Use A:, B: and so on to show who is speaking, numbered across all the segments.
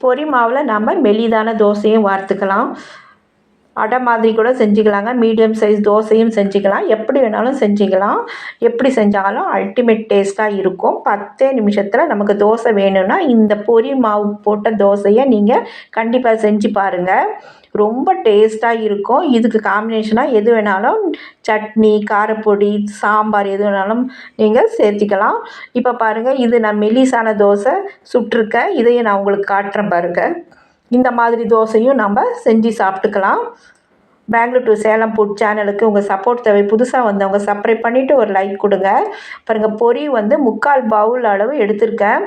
A: பொரி மாவில் நம்ம மெலிதான தோசையும் வார்த்துக்கலாம் அடை மாதிரி கூட செஞ்சுக்கலாங்க. மீடியம் சைஸ் தோசையும் செஞ்சுக்கலாம். எப்படி வேணாலும் செஞ்சுக்கலாம். எப்படி செஞ்சாலும் அல்டிமேட் டேஸ்ட்டாக இருக்கும். பத்தே நிமிஷத்தில் நமக்கு தோசை வேணும்னா இந்த பொரி மாவு போட்ட தோசையை நீங்கள் கண்டிப்பாக செஞ்சு பாருங்கள் ரொம்ப டேஸ்ட்டாக இருக்கும். இதுக்கு காம்பினேஷனாக எது வேணாலும் சட்னி காரப்பொடி சாம்பார் எது வேணாலும் நீங்கள் சேர்த்திக்கலாம். இப்போ பாருங்கள் இது நான் மெலிசான தோசை சுட்டிருக்கேன். இதையும் நான் உங்களுக்கு காட்டுறேன் பாருங்கள் இந்த மாதிரி தோசையும் நம்ம செஞ்சு சாப்பிட்டுக்கலாம். பெங்களூர் டு சேலம் ஃபுட் சேனலுக்கு உங்கள் சப்போர்ட் தேவை. புதுசாக வந்தவங்க சப்ஸ்கிரைப் பண்ணிவிட்டு ஒரு லைக் கொடுங்க. பாருங்கள் பொறி வந்து முக்கால் பவுல் அளவு எடுத்திருக்கேன்.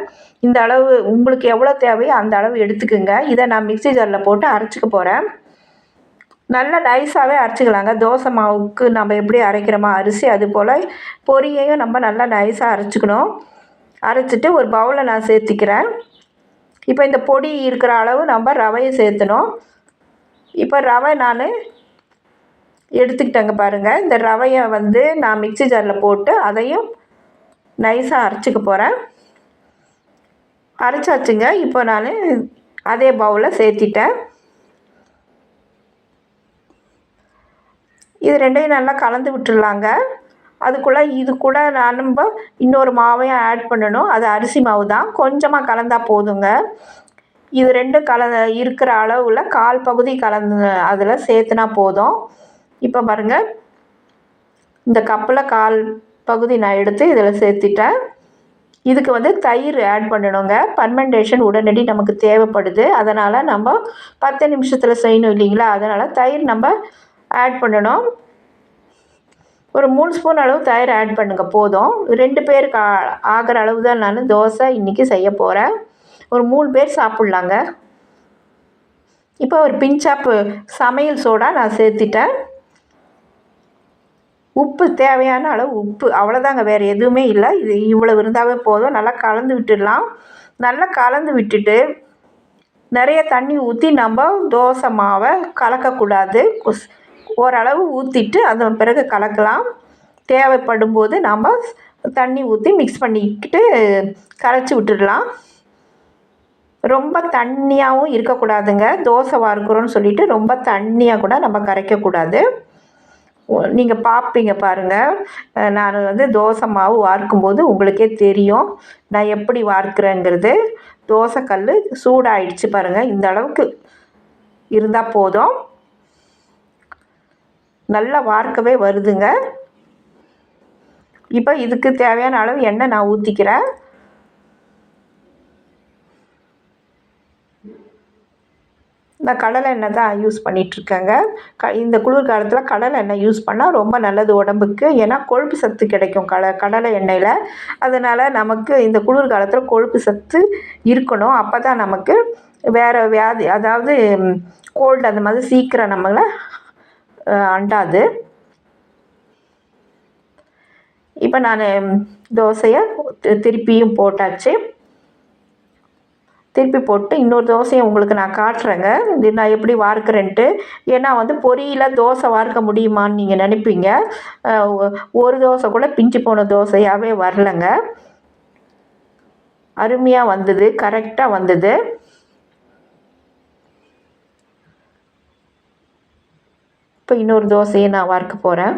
A: இந்த அளவு உங்களுக்கு எவ்வளோ தேவையோ அந்த அளவு எடுத்துக்கோங்க. இதை நான் மிக்ஸி ஜாரில் போட்டு அரைச்சிக்க போகிறேன் நல்லா நைஸாகவே அரைச்சிக்கலாங்க. தோசை மாவுக்கு நம்ம எப்படி அரைக்கிறோமோ அரிசி அது போல் பொரியையும் நம்ம நல்லா நைஸாக அரைச்சிக்கணும். அரைச்சிட்டு ஒரு பவுலில் நான் சேர்த்திக்கிறேன். இப்போ இந்த பொடி இருக்கிற அளவு நம்ம ரவையை சேர்த்தணும். இப்போ ரவை நான் எடுத்துக்கிட்டேங்க பாருங்கள் இந்த ரவையை வந்து நான் மிக்ஸி ஜாரில் போட்டு அதையும் நைஸாக அரைச்சிக்க போகிறேன் அரைச்சாச்சுங்க. இப்போ நான் அதே பவுலில் சேர்த்திட்டேன். இது ரெண்டையும் நல்லா கலந்து விட்டுடலாங்க. அதுக்குள்ளே இது கூட நான் நம்ம இன்னொரு மாவையும் ஆட் பண்ணணும். அது அரிசி மாவு தான். கொஞ்சமாக கலந்தால் போதுங்க. இது ரெண்டும் கல இருக்கிற அளவில் கால் பகுதி கலந்து அதில் சேர்த்துனா போதும். இப்போ பாருங்கள் இந்த கப்பில் கால் பகுதி நான் எடுத்து இதில் சேர்த்துட்டேன். இதுக்கு வந்து தயிர் ஆட் பண்ணணுங்க. பர்மெண்டேஷன் உடனடி நமக்கு தேவைப்படுது. அதனால் நம்ம பத்து நிமிஷத்தில் செய்யணும் இல்லைங்களா? அதனால் தயிர் நம்ம ஆட் பண்ணணும். ஒரு மூணு ஸ்பூன் அளவு தயிர் ஆட் பண்ணுங்கள் போதும். ரெண்டு பேருக்கு ஆ- ஆகிற அளவு தான் நான் தோசை இன்றைக்கி செய்ய போகிறேன் ஒரு மூணு பேர் சாப்பிட்லாங்க. இப்போ ஒரு பிஞ்சாப்பு சமையல் சோடா நான் சேர்த்துட்டேன். உப்பு தேவையான அளவு உப்பு. அவ்வளோதாங்க வேறு எதுவுமே இல்லை. இது இவ்வளோ இருந்தாவே போதும். நல்லா கலந்து விட்டுடலாம். நல்லா கலந்து விட்டுட்டு நிறைய தண்ணி ஊற்றி நம்ம தோசை மாவை கலக்கக்கூடாது. ஓரளவு ஊற்றிட்டு அதன் பிறகு கலக்கலாம். தேவைப்படும் போது நம்ம தண்ணி ஊற்றி மிக்ஸ் பண்ணிக்கிட்டு கரைச்சி விட்டுடலாம். ரொம்ப தண்ணியாகவும் இருக்கக்கூடாதுங்க. தோசை வார்க்குறோன்னு சொல்லிட்டு ரொம்ப தண்ணியாக கூட நம்ம கரைக்கக்கூடாது. நீங்கள் பார்ப்பீங்க பாருங்கள் நான் வந்து தோசை மாவு வார்க்கும்போது உங்களுக்கே தெரியும். நான் எப்படி வார்க்கிறேங்கிறது. தோசைக்கல் சூடாயிடுச்சு பாருங்கள் இந்த அளவுக்கு இருந்தால் போதும். நல்லா வார்க்கவே வருதுங்க. இப்போ இதுக்கு தேவையான அளவு எண்ணெய் நான் ஊற்றிக்கிறேன் நான் கடலை எண்ணெய் தான் யூஸ் பண்ணிகிட்ருக்கேங்க க இந்த குளிர் காலத்தில் கடலை எண்ணெய் யூஸ் பண்ணால் ரொம்ப நல்லது உடம்புக்கு. ஏன்னா கொழுப்பு சத்து கிடைக்கும் கட கடலை எண்ணெயில். அதனால் நமக்கு இந்த குளிர் காலத்தில் கொழுப்பு சத்து இருக்கணும். அப்போ தான் நமக்கு வேறு வியாதி அதாவது கோல்டு அந்த மாதிரி சீக்கிரம் நம்மளை அண்டாது. இப்போ நான் தோசையை திருப்பியும் போட்டாச்சு. திருப்பி போட்டு இன்னொரு தோசையை உங்களுக்கு நான் காட்டுறேங்க. இது நான் எப்படி வார்க்குறேன்ட்டு. ஏன்னா வந்து பொரியில் தோசை வார்க்க முடியுமான்னு நீங்கள் நினைப்பீங்க. ஒ- ஒரு தோசை கூட பிஞ்சு போன தோசையாகவே வரலைங்க. அருமையாக வந்தது கரெக்டாக வந்தது. இப்போ இன்னொரு தோசையை நான் வார்க்க போகிறேன்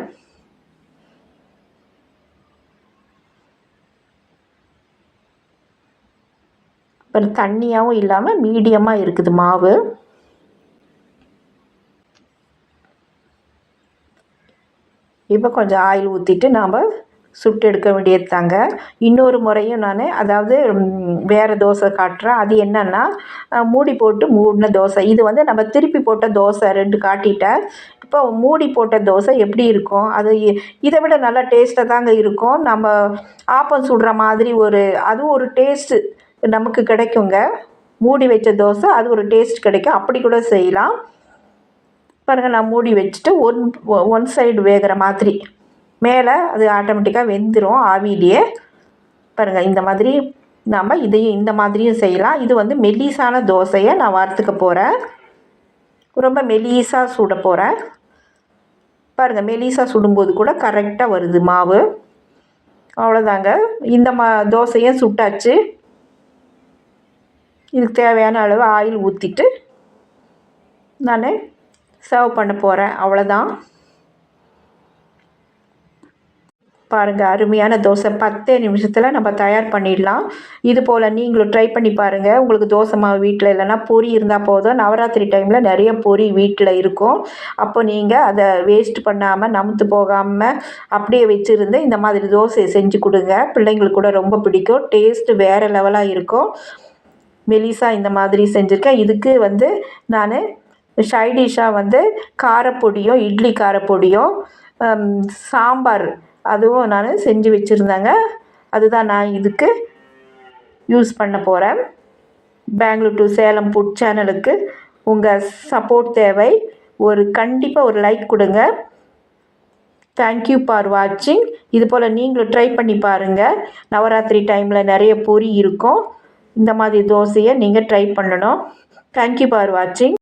A: அப்புறம் தண்ணியாகவும் இல்லாமல் மீடியமாக இருக்குது மாவு. இப்போ கொஞ்சம் ஆயில் ஊற்றிட்டு நாம் சுட்டு எடுக்க வேண்டியது தாங்க இன்னொரு முறையும் நான் அதாவது வேறு தோசை காட்டுறேன். அது என்னென்னா மூடி போட்டு மூடின தோசை. இது வந்து நம்ம திருப்பி போட்ட தோசை ரெண்டு காட்டிட்டேன். இப்போ மூடி போட்ட தோசை எப்படி இருக்கும்? அது இதை விட நல்லா டேஸ்ட்டாக தாங்க இருக்கும். நம்ம ஆப்பம் சுடுற மாதிரி ஒரு அதுவும் ஒரு டேஸ்ட்டு நமக்கு கிடைக்குங்க. மூடி வச்ச தோசை அது ஒரு டேஸ்ட் கிடைக்கும். அப்படி கூட செய்யலாம். பாருங்கள் நான் மூடி வச்சுட்டு ஒன் ஒன் சைடு வேகிற மாதிரி. மேலே அது ஆட்டோமேட்டிக்காக வெந்துடும் ஆவியிலேயே. பாருங்கள் இந்த மாதிரி நாம் இதையும் இந்த மாதிரியும் செய்யலாம். இது வந்து மெல்லிசான தோசையை நான் வறுத்துக்க போகிறேன் ரொம்ப மெலிசாக சுட போகிறேன் பாருங்கள் மெலிசாக சுடும்போது கூட கரெக்டாக வருது மாவு. அவ்வளோதாங்க இந்த மா தோசையும் சுட்டாச்சு. இதுக்கு தேவையான அளவு ஆயில் ஊற்றிட்டு நான் சர்வ் பண்ண போகிறேன் அவ்வளோதான் பாருங்கள் அருமையான தோசை. பத்தே நிமிஷத்தில் நம்ம தயார் பண்ணிடலாம். இது போல் நீங்களும் ட்ரை பண்ணி பாருங்கள் உங்களுக்கு தோசை மாவு வீட்டில் இல்லைன்னா பொரி இருந்தால் போதும். நவராத்திரி டைமில் நிறைய பொரி வீட்டில் இருக்கும். அப்போ நீங்கள் அதை வேஸ்ட் பண்ணாமல் நமுத்து போகாமல் அப்படியே வச்சுருந்து இந்த மாதிரி தோசையை செஞ்சு கொடுங்க. பிள்ளைங்களுக்கு கூட ரொம்ப பிடிக்கும். டேஸ்ட்டு வேறு லெவலாக இருக்கும். மெலிசா இந்த மாதிரி செஞ்சுருக்கேன். இதுக்கு வந்து நான் சைடிஷாக வந்து காரப்பொடியும் இட்லி காரப்பொடியும் சாம்பார் அதுவும் நான் செஞ்சு வச்சுருந்தேங்க. அதுதான் நான் இதுக்கு யூஸ் பண்ண போகிறேன் பெங்களூர் டு சேலம் ஃபுட் சேனலுக்கு உங்கள் சப்போர்ட் தேவை. ஒரு கண்டிப்பாக ஒரு லைக் கொடுங்க. தேங்க்யூ ஃபார் வாட்சிங் இது போல் நீங்களும் ட்ரை பண்ணி பாருங்கள் நவராத்திரி டைமில் நிறைய பொறி இருக்கும். இந்த மாதிரி தோசையை நீங்கள் ட்ரை பண்ணணும். தேங்க்யூ ஃபார் வாட்சிங்